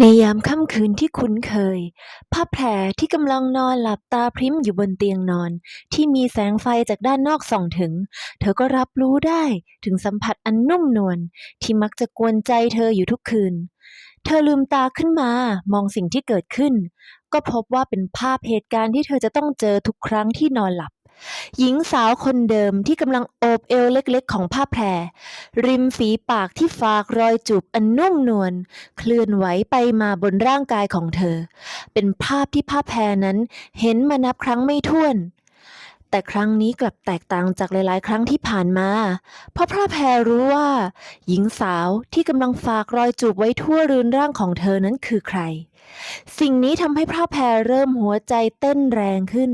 ในยามค่ำคืนที่คุ้นเคย ผ้าแพรที่กำลังนอนหลับตาพริ้มอยู่บนเตียงนอน ที่มีแสงไฟจากด้านนอกส่องถึง เธอก็รับรู้ได้ถึงสัมผัสอันนุ่มนวลที่มักจะกวนใจเธออยู่ทุกคืน เธอลืมตาขึ้นมามองสิ่งที่เกิดขึ้น ก็พบว่าเป็นภาพเหตุการณ์ที่เธอจะต้องเจอทุกครั้งที่นอนหลับ หญิงสาวคนเดิมที่กำลังโอบเอวเล็กๆ ของผ้าแพร ริมฝีปากที่ฝากรอยจูบอันนุ่มนวลเคลื่อนไหวไปมาบนร่างกายของเธอ เป็นภาพที่ผ้าแพรนั้นเห็นมานับครั้งไม่ถ้วน แต่ครั้งนี้กลับแตกต่างจากหลาย ๆ ครั้งที่ผ่านมา เพราะผ้าแพรรู้ว่า หญิงสาวที่กำลังฝากรอยจูบไว้ทั่วรืนร่างของเธอนั้นคือใคร สิ่งนี้ทำให้ผ้าแพรเริ่มหัวใจเต้นแรงขึ้น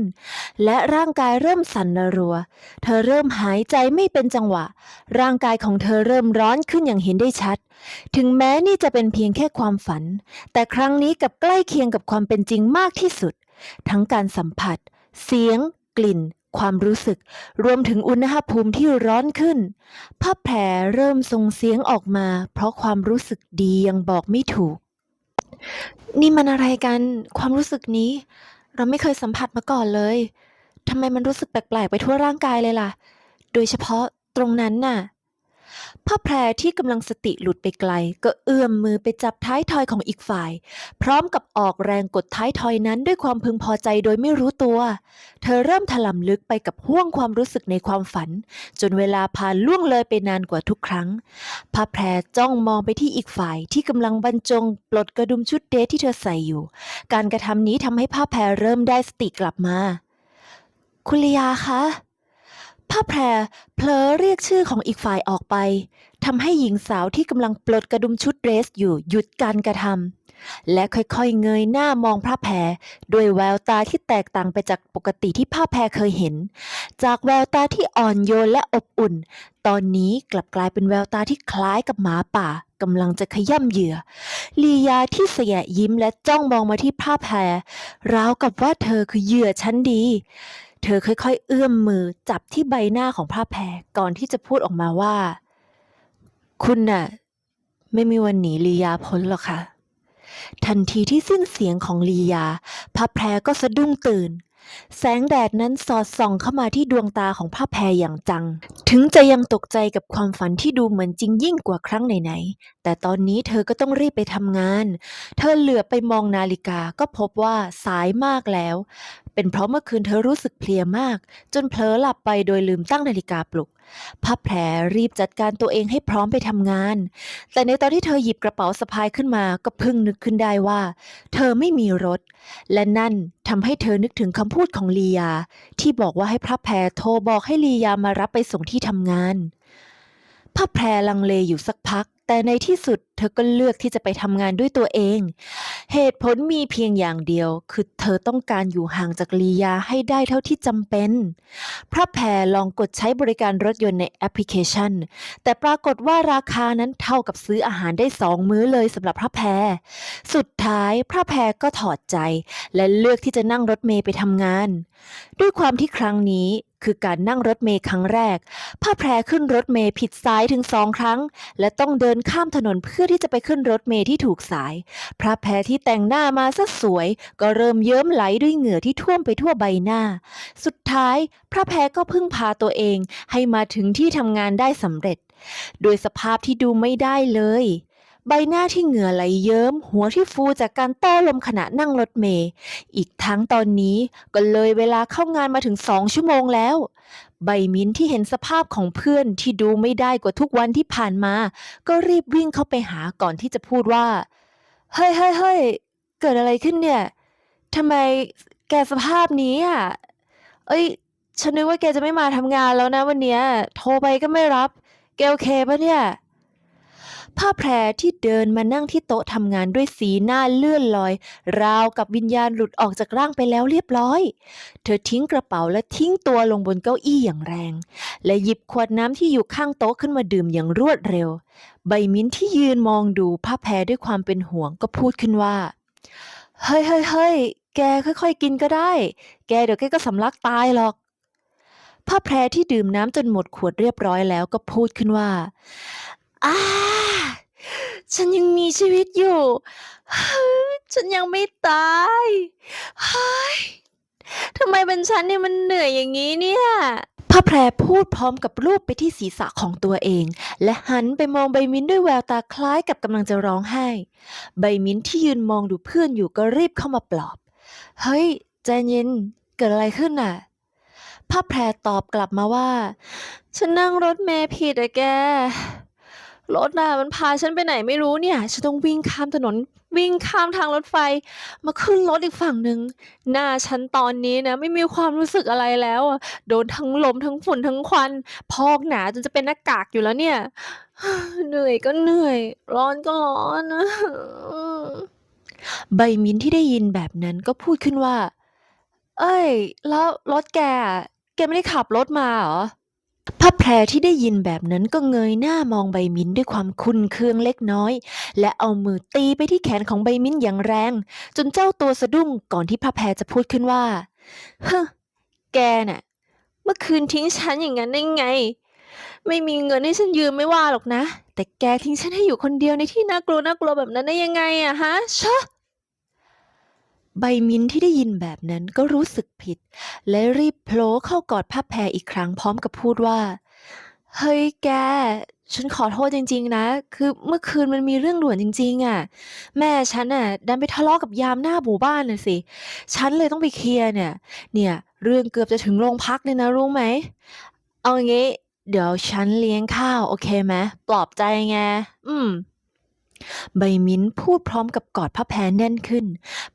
และร่างกายเริ่มสั่นระรัว เธอเริ่มหายใจไม่เป็นจังหวะ ร่างกายของเธอเริ่มร้อนขึ้นอย่างเห็นได้ชัด ถึงแม้นี่จะเป็นเพียงแค่ความฝัน แต่ครั้งนี้กลับใกล้เคียงกับความเป็นจริงมากที่สุด ทั้งการสัมผัส เสียง กลิ่น ความรู้สึกรวมถึงอุณหภูมิที่ร้อนขึ้น ผ้าแผลเริ่มส่งเสียงออกมา เพราะความรู้สึกดียังบอกไม่ถูก นี่มันอะไรกัน ความรู้สึกนี้ เราไม่เคยสัมผัสมาก่อนเลยทำไมมันรู้สึกแปลกๆไปทั่วร่างกายเลยล่ะ โดยเฉพาะตรงนั้นน่ะ ผ้าแพรที่กำลังสติหลุดไปไกล ก็เอื้อมมือไปจับท้ายทอยของอีกฝ่าย พร้อมกับออกแรงกดท้ายทอยนั้นด้วยความพึงพอใจโดยไม่รู้ตัว เธอเริ่มถลำลึกไปกับห่วงความรู้สึกในความฝัน จนเวลาผ่านล่วงเลยไปนานกว่าทุกครั้งผ้าแพรจ้องมองไปที่อีกฝ่ายที่กำลังบรรจงปลดกระดุมชุดเดทที่เธอใส่อยู่ การกระทำนี้ทำให้ผ้าแพรเริ่มได้สติกลับมา คุณลียาคะ ผ้าแพรเผลอเรียกชื่อของอีกฝ่ายออกไปทำให้หญิงสาวที่กำลังปลดกระดุมชุดเดรสอยู่หยุดการกระทำและค่อยๆเงยหน้ามองผ้าแพรด้วยแววตาที่แตกต่างไปจากปกติที่ผ้าแพรเคยเห็น จากแววตาที่อ่อนโยนและอบอุ่น ตอนนี้กลับกลายเป็นแววตาที่คล้ายกับหมาป่ากำลังจะขย่ำเหยื่อ ลียาที่เสยะยิ้มและจ้องมองมาที่ผ้าแพรราวกับว่าเธอคือเหยื่อชั้นดี เธอค่อยๆ เอื้อมมือจับที่ใบหน้าของพระแพรก่อนที่จะพูดออกมาว่า คุณน่ะ ไม่มีวันหนีลียาพ้นหรอกค่ะ ทันทีที่สิ้นเสียงของลียาพระแพรก็สะดุ้งตื่น แสงแดดนั้นสอดส่องเข้ามาที่ดวงตาของผ้าแพรอย่างจัง ถึงจะยังตกใจกับความฝันที่ดูเหมือนจริงยิ่งกว่าครั้งไหนๆ แต่ตอนนี้เธอก็ต้องรีบไปทำงาน เธอเหลือไปมองนาฬิกาก็พบว่าสายมากแล้ว เป็นเพราะเมื่อคืนเธอรู้สึกเพลียมาก จนเผลอหลับไปโดยลืมตั้งนาฬิกาปลุกพับแผลรีบจัดการตัวเองให้พร้อมไปทำงาน แต่ในตอนที่เธอหยิบกระเป๋าสะพายขึ้นมาก็พึ่งนึกขึ้นได้ว่า เธอไม่มีรถ และนั่นทำให้เธอนึกถึงคำพูดของลียา ที่บอกว่าให้พระแพรโทรบอกให้ลียามารับไปส่งที่ทำงานพระแพรลังเลอยู่สักพัก แต่ในที่สุดเธอก็เลือกที่จะไปทำงานด้วยตัวเอง เหตุผลมีเพียงอย่างเดียว คือเธอต้องการอยู่ห่างจากลียาให้ได้เท่าที่จำเป็น พระแพรลองกดใช้บริการรถยนต์ในแอปพลิเคชัน แต่ปรากฏว่าราคานั้นเท่ากับซื้ออาหารได้สองมื้อเลยสำหรับพระแพร สุดท้ายพระแพรก็ถอดใจ และเลือกที่จะนั่งรถเมย์ไปทำงาน ด้วยความที่ครั้งนี้ คือการนั่งรถเมย์ครั้งแรก ผ้าแพรขึ้นรถเมย์ผิดสายถึงสองครั้ง และต้องเดินข้ามถนนเพื่อที่จะไปขึ้นรถเมย์ที่ถูกสาย พระแพรที่แต่งหน้ามาซะสวย ก็เริ่มเยิ้มไหลด้วยเหงื่อที่ท่วมไปทั่วใบหน้า สุดท้าย พระแพรก็พึ่งพาตัวเองให้มาถึงที่ทำงานได้สำเร็จ โดยสภาพที่ดูไม่ได้เลย ใบหน้าที่เหงื่อไหลเยิ้ม หัวที่ฟูจากการต้อลมขณะนั่งรถเมย์อีกทั้งตอนนี้ก็เลยเวลาเข้างานมาถึงสองชั่วโมงแล้ว ใบมิ้นที่เห็นสภาพของเพื่อนที่ดูไม่ได้กว่าทุกวันที่ผ่านมา ก็รีบวิ่งเข้าไปหาก่อนที่จะพูดว่า เฮ้ยเฮ้ยเฮ้ยเกิดอะไรขึ้นเนี่ยทำไมแกสภาพนี้อะ เอ้ย ฉันนึกว่าแกจะไม่มาทำงานแล้วนะวันเนี้ย โทรไปก็ไม่รับ แกโอเคปะเนี่ย ผ้าแพรที่เดินมานั่งที่โต๊ะทำงานด้วยสีหน้าเลื่อนลอย ราวกับวิญญาณหลุดออกจากร่างไปแล้วเรียบร้อย เธอทิ้งกระเป๋าและทิ้งตัวลงบนเก้าอี้อย่างแรง และหยิบขวดน้ำที่อยู่ข้างโต๊ะขึ้นมาดื่มอย่างรวดเร็ว ใบมิ้นที่ยืนมองดูผ้าแพรด้วยความเป็นห่วงก็พูดขึ้นว่า เฮ้ยเฮ้ยเฮ้ยแกค่อยๆกินก็ได้ แกเดี๋ยวแกก็สำลักตายหรอกผ้าแพรที่ดื่มน้ำจนหมดขวดเรียบร้อยแล้วก็พูดขึ้นว่า อาฉันยังมีชีวิตอยู่ ฉันยังไม่ตายเฮ้ยทำไมเป็นฉันเนี่ยมันเหนื่อยอย่างนี้เนี่ยพระแพรพูดพร้อมกับรูปไปที่ศีรษะของตัวเอง และหันไปมองใบมิ้นด้วยแววตาคล้ายกับกำลังจะร้องไห้ ใบมิ้นที่ยืนมองดูเพื่อนอยู่ก็รีบเข้ามาปลอบ เฮ้ยใจเย็นเกิดอะไรขึ้นน่ะพระแพรตอบกลับมาว่า ฉันนั่งรถเมล์ผิดอะแก รถน่ะมันพาฉันไปไหนไม่รู้เนี่ย ฉันต้องวิ่งข้ามถนน วิ่งข้ามทางรถไฟ มาขึ้นรถอีกฝั่งหนึ่งหน้าฉันตอนนี้นะ ไม่มีความรู้สึกอะไรแล้วอะโดนทั้งลมทั้งฝุ่นทั้งควัน พอกหนาจนจะเป็นหน้ากากอยู่แล้วเนี่ย เหนื่อยก็เหนื่อย ร้อนก็ร้อนนะใบมินที่ได้ยินแบบนั้นก็พูดขึ้นว่า เอ้ย แล้วรถแก แกไม่ได้ขับรถมาเหรอ พระแพรที่ได้ยินแบบนั้นก็เงยหน้ามองใบมิ้นด้วยความคุนเคืองเล็กน้อย และเอามือตีไปที่แขนของใบมิ้นอย่างแรง จนเจ้าตัวสะดุ้งก่อนที่พระแพรจะพูดขึ้นว่าเฮ้แกน่ะ เมื่อคืนทิ้งฉันอย่างนั้นได้ไง ไม่มีเงินให้ฉันยืมไม่ว่าหรอกนะ แต่แกทิ้งฉันให้อยู่คนเดียวในที่น่ากลัวน่ากลัวแบบนั้นได้ยังไงอะฮะชะ ใบมิ้นที่ได้ยินแบบนั้นก็รู้สึกผิด และรีบโผล่เข้ากอดพระแพรอีกครั้งพร้อมกับพูดว่า เฮ้ยแก ฉันขอโทษจริง ๆ นะ คือเมื่อคืนมันมีเรื่องด่วนจริง ๆอะแม่ฉันน่ะ ดันไปทะเลาะกับยามหน้าหมู่บ้านน่ะสิ ฉันเลยต้องไปเคลียร์เนี่ย เนี่ย เรื่องเกือบจะถึงโรงพักเลยนะรู้ไหม เอางี้ เดี๋ยวฉันเลี้ยงข้าวโอเคไหมปลอบใจไง อืม ใบมิ้นพูดพร้อมกับกอดพระแพรแน่นขึ้น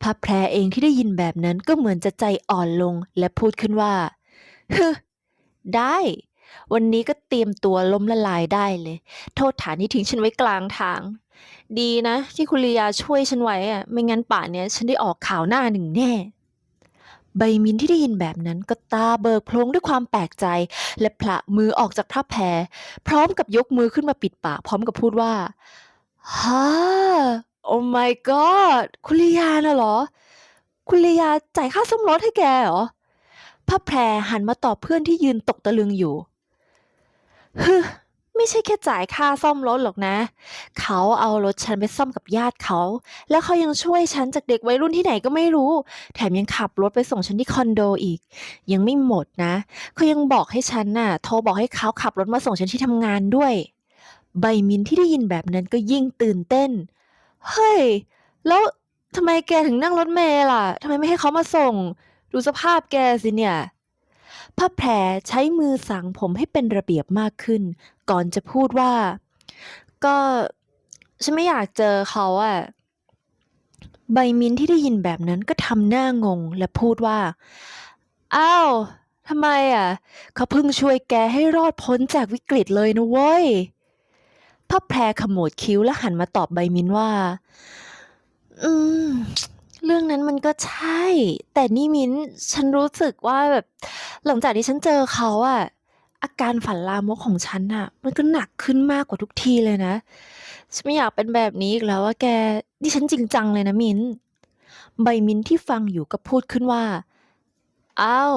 พระแพรเองที่ได้ยินแบบนั้นก็เหมือนจะใจอ่อนลงและพูดขึ้นว่าฮึได้ วันนี้ก็เตรียมตัวล้มละลายได้เลย โทษฐานที่ทิ้งฉันไว้กลางทาง ดีนะ ที่คุณลียาช่วยฉันไว้อะไม่งั้นป่านเนี้ยฉันได้ออกข่าวหน้าหนึ่งแน่ใบมินที่ได้ยินแบบนั้นก็ตาเบิกโพลงด้วยความแปลกใจ และผละมือออกจากพระแพรพร้อมกับยกมือขึ้นมาปิดปากพร้อมกับพูดว่า ฮะ Oh my god คุณลียาน่ะเหรอ คุณลียาจ่ายค่าซ่อมรถให้แกเหรอพระแพรหันมาตอบเพื่อนที่ยืนตกตะลึงอยู่ฮึไม่ใช่แค่จ่ายค่าซ่อมรถหรอกนะ เขาเอารถฉันไปซ่อมกับญาติเขา แล้วเขายังช่วยฉันจากเด็กวัยรุ่นที่ไหนก็ไม่รู้ แถมยังขับรถไปส่งฉันที่คอนโดอีก ยังไม่หมดนะ เขายังบอกให้ฉันน่ะ โทรบอกให้เขาขับรถมาส่งฉันที่ทำงานด้วย ใบมินที่ได้ยินแบบนั้นก็ยิ่งตื่นเต้น เฮ้ย แล้วทำไมแกถึงนั่งรถเมล์ล่ะทำไมไม่ให้เขามาส่ง ดูสภาพแกสิเนี่ยพระแพรใช้มือสังผมให้เป็นระเบียบมากขึ้น ก่อนจะพูดว่า ก็ฉันไม่อยากเจอเขาอะใบมินที่ได้ยินแบบนั้นก็ทำหน้างงและพูดว่า อ้าวทำไมอะเขาเพิ่งช่วยแกให้รอดพ้นจากวิกฤตเลยนะเว้ย พระแพรขมวดคิ้วและหันมาตอบใบมินว่า อืม เรื่องนั้นมันก็ใช่ แต่นี่มินฉันรู้สึกว่าแบบ หลังจากที่ฉันเจอเขาอะอาการฝันลามกของฉันอะมันก็หนักขึ้นมากกว่าทุกทีเลยนะ ฉันไม่อยากเป็นแบบนี้อีกแล้วว่าแก นี่ฉันจริงจังเลยนะมินใบมินที่ฟังอยู่ก็พูดขึ้นว่า อ้าว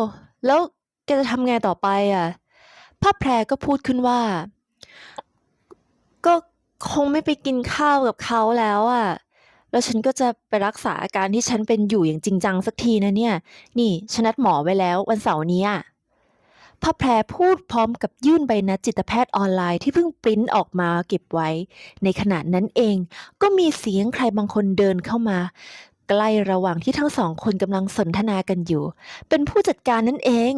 แล้วแกจะทำไงต่อไปอะพระแพรก็พูดขึ้นว่า ก็คงไม่ไปกินข้าวกับเขาแล้วอะแล้วฉันก็จะไปรักษาอาการที่ฉันเป็นอยู่อย่างจริงจังสักทีนะเนี่ย นี่ฉันนัดหมอไว้แล้ววันเสาร์นี้อะพระแพรพูดพร้อมกับยื่นใบนัดจิตแพทย์ออนไลน์ที่เพิ่งปริ้นออกมาเก็บไว้ ในขณะนั้นเองก็มีเสียงใครบางคนเดินเข้ามา ใกล้ระหว่างที่ทั้งสองคนกำลังสนทนากันอยู่ เป็นผู้จัดการนั่นเอง